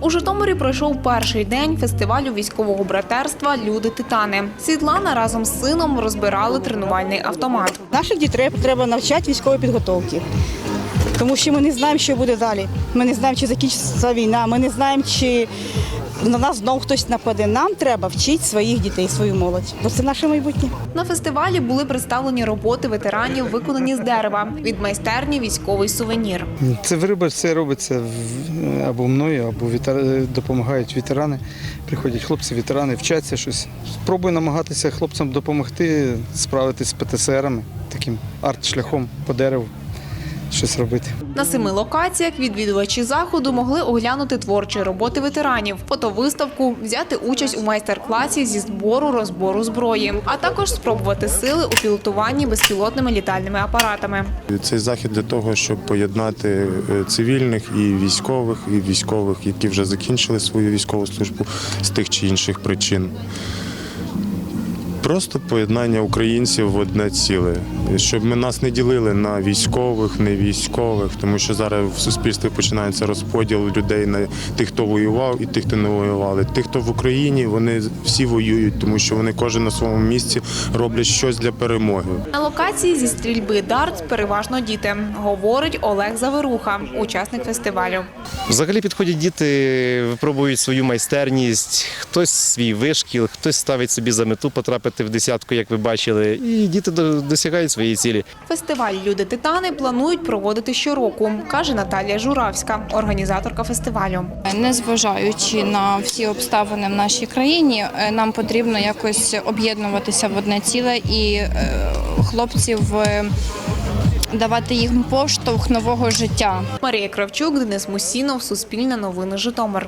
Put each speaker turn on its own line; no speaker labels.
У Житомирі пройшов перший день фестивалю військового братерства Люди Титани. Світлана разом з сином розбирали тренувальний автомат.
Наших дітей треба навчати військової підготовки. Тому що ми не знаємо, що буде далі. Ми не знаємо, чи закінчиться війна, ми не знаємо, чи на нас знову хтось нападе. Нам треба вчити своїх дітей, свою молодь. Бо це наше майбутнє.
На фестивалі були представлені роботи ветеранів, виконані з дерева від майстерні військовий сувенір.
Це вироби все робиться або мною, або ветер- допомагають ветерани. Приходять хлопці, ветерани, вчаться щось. Спробую намагатися хлопцям допомогти справитися з ПТСРами, таким арт-шляхом по дереву, щось робити.
На семи локаціях відвідувачі заходу могли оглянути творчі роботи ветеранів, фотовиставку, взяти участь у майстер-класі зі збору розбору зброї, а також спробувати сили у пілотуванні безпілотними літальними апаратами.
Цей захід для того, щоб поєднати е, цивільних і військових, і військових, які вже закінчили свою військову службу з тих чи інших причин. Просто поєднання українців в одне ціле, щоб ми нас не ділили на військових, не військових, тому що зараз в суспільстві починається розподіл людей на тих, хто воював, і тих, хто не воювали. Тих, хто в Україні, вони всі воюють, тому що вони кожен на своєму місці роблять щось для перемоги.
На локації зі стрільби дартс переважно діти, говорить Олег Заверуха, учасник фестивалю.
Взагалі підходять діти, випробують свою майстерність, хтось свій вишкіл, хтось ставить собі за мету потрапити в десятку, як ви бачили, і діти до- досягають своєї цілі.
Фестиваль Люди Титани планують проводити щороку, каже Наталія Журавська, організаторка фестивалю.
Незважаючи на всі обставини в нашій країні, е, нам потрібно якось об'єднуватися в одне ціле і е, хлопців е, давати їм поштовх нового життя.
Марія Кравчук, Денис Мусінов, Суспільне новини Житомир.